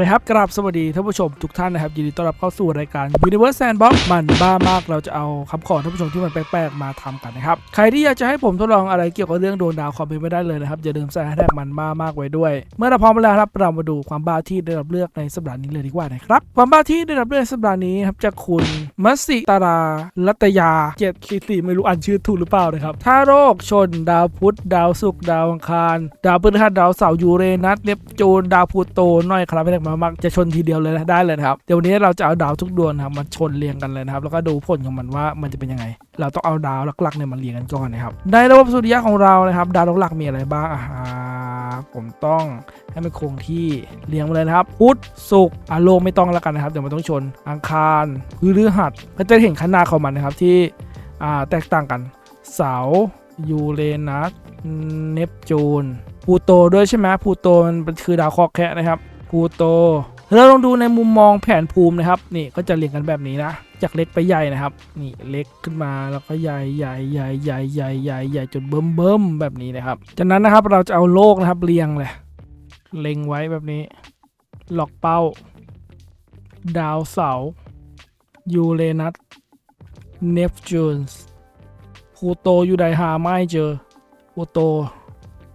ละครับกราบสวัสดีท่านผู้ชมทุกท่านนะครับยินดีต้อนรับเข้าสู่รายการ Universe Sandbox มันบ้ามากเราจะเอาคำขอท่านผู้ชมที่มันแปลกๆมาทำกันนะครับใครที่อยากจะให้ผมทดลองอะไรเกี่ยวกับเรื่องดวงดาวคอมเมนต์ไม่ได้เลยนะครับอย่าลืมใส่แฮชแท็กมันบ้ามากไว้ด้วย เมื่อเราพร้อมแล้วครับเรามาดูความบ้าที่ได้รับเลือกในสัปดาห์นี้เลยดีกว่านะครับความบ้าที่ได้รับเลือกในสัปดาห์นี้ครับจากคุณมัสิตาราลัตยาเจ็ดสี่สี่ไม่รู้อ่านชื่อถูกหรือเปล่านะครับถ้าโรคชน ดาวพุธดาวศุกร์ดาวอังคาร ดาวพฤหัสดาวเสาร์ยูเรนัสเนปจูนดาวพูโตน้อยครับไม่ได้มามักจะชนทีเดียวเลยนะได้เลยครับเดี๋ยววันนี้เราจะเอาดาวทุกดวงนะครับมาชนเรียงกันเลยนะครับแล้วก็ดูผลของมันว่ามันจะเป็นยังไง เราต้องเอาดาวหลักๆเนี่ยมาเรียงกันก่อนนะครับในระบบสุริยะของเรานะครับ ดาวหลักๆมีอะไรบ้างอ่าผมต้องให้มันคงที่เรียงมาเลยนะครับพุธศุกร์อะโลกไม่ต้องแล้วกันนะครับเดี๋ยวมันต้องชนอังคารพฤหัสก็จะเห็นขนาดของมันนะครับที่อ่าแตกต่างกันเสายูเรนัสเนปจูน พูโตด้วยใช่ไหมพูโตมันคือดาวเคราะห์แคะนะครับ พลูโต เราลองดูในมุมมองแผนภูมินะครับ นี่ก็จะเรียงกันแบบนี้นะ จากเล็กไปใหญ่นะครับ นี่เล็กขึ้นมาแล้วก็ใหญ่ใหญ่ใหญ่ใหญ่ใหญ่ใหญ่ใหญ่จนเบิ่มเบิ่มแบบนี้นะครับ จากนั้นนะครับเราจะเอาโลกนะครับเรียงเลยเล็งไว้แบบนี้ หลอกเป้า ดาวเสายูเรนัสเนปจูนส์พูโตอยู่ไดหาไม่เจอพูโต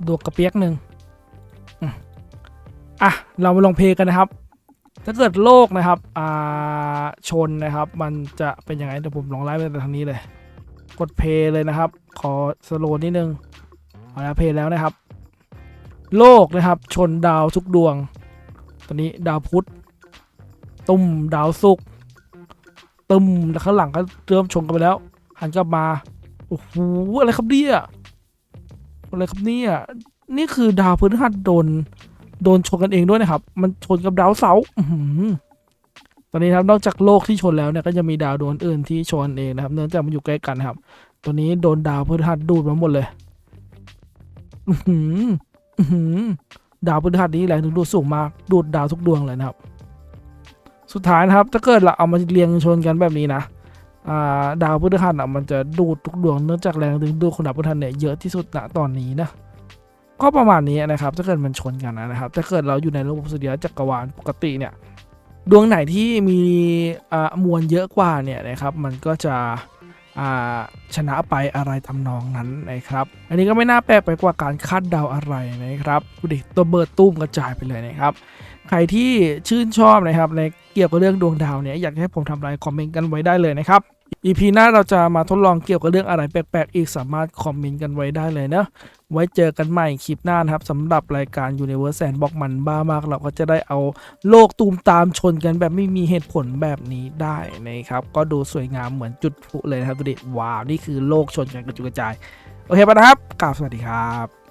ดวงกระเปียกหนึ่ง อะเรามาลองเพลย์กันนะครับ ถ้าเกิดโลกนะครับอ่าชนนะครับ มันจะเป็นยังไงเดี๋ยวผมลองไล่ไปทางนี้เลย กดเพลย์เลยนะครับ ขอสโลว์นิดนึงเอาละเพลย์แล้วนะครับ โลกนะครับ ชนดาวทุกดวง ตอนนี้ดาวพุธตุ้มดาวศุกร์ตุ้มแล้วข้างหลังก็เริ่มชนกันไปแล้วหันกลับมาโอ้โหอะไรครับเนี่ยอะไรครับเนี่ยนี่คือดาวพฤหัสโดน โดนชนกันเองด้วยนะครับ มันชนกับดาวเสาตอนนี้ครับนอกจากโลกที่ชนแล้วเนี่ยก็จะมีดาวดวงอื่นที่ชนเองนะครับ เนื่องจากมันอยู่ใกล้กันครับ ตัวนี้โดนดาวพฤหัสดูดมาหมดเลยดาวพฤหัสนี้แรงถึงดูดสูงมากดูดดาวทุกดวงเลยนะครับ สุดท้ายนะครับถ้าเกิดเราเอามาเรียงชนกันแบบนี้นะาดาวพฤหัสอะมันจะดูดทุกดวงเนื่องจากแรงดึงดูดของดาวพฤหัสเนี่ยเยอะที่สุดณตอนนี้นะ ก็ประมาณนี้นะครับ ถ้าเกิดมันชนกันนะครับ ถ้าเกิดเราอยู่ในระบบสุริยะจักรวาลปกติเนี่ย ดวงไหนที่มีอ่ามวลเยอะกว่าเนี่ยนะครับ มันก็จะชนะไปอะไรทำนองนั้นนะครับ อันนี้ก็ไม่น่าแปลกไปกว่าการคาดเดาอะไรนะครับดูดิตัวเบิร์ดตุ้มกระจายไปเลยนะครับ ใครที่ชื่นชอบนะครับในเกี่ยวกับเรื่องดวงดาวเนี่ยอยากให้ผมทำอะไรคอมเมนต์กันไว้ได้เลยนะครับ EP หน้าเราจะมาทดลองเกี่ยวกับเรื่องอะไรแปลกๆ อีกสามารถคอมเมนต์กันไว้ได้เลยนะ ไว้เจอกันใหม่คลิปหน้านะครับสำหรับรายการ Universe Sandbox มันบ้ามาก เราก็จะได้เอาโลกตูมตามชนกันแบบไม่มีเหตุผลแบบนี้ได้นะครับ ก็ดูสวยงามเหมือนจุดพลุเลยนะครับดูดิว้าว นี่คือโลกชนกันกระจุยกระจาย โอเคปะนะครับกราบสวัสดีครับ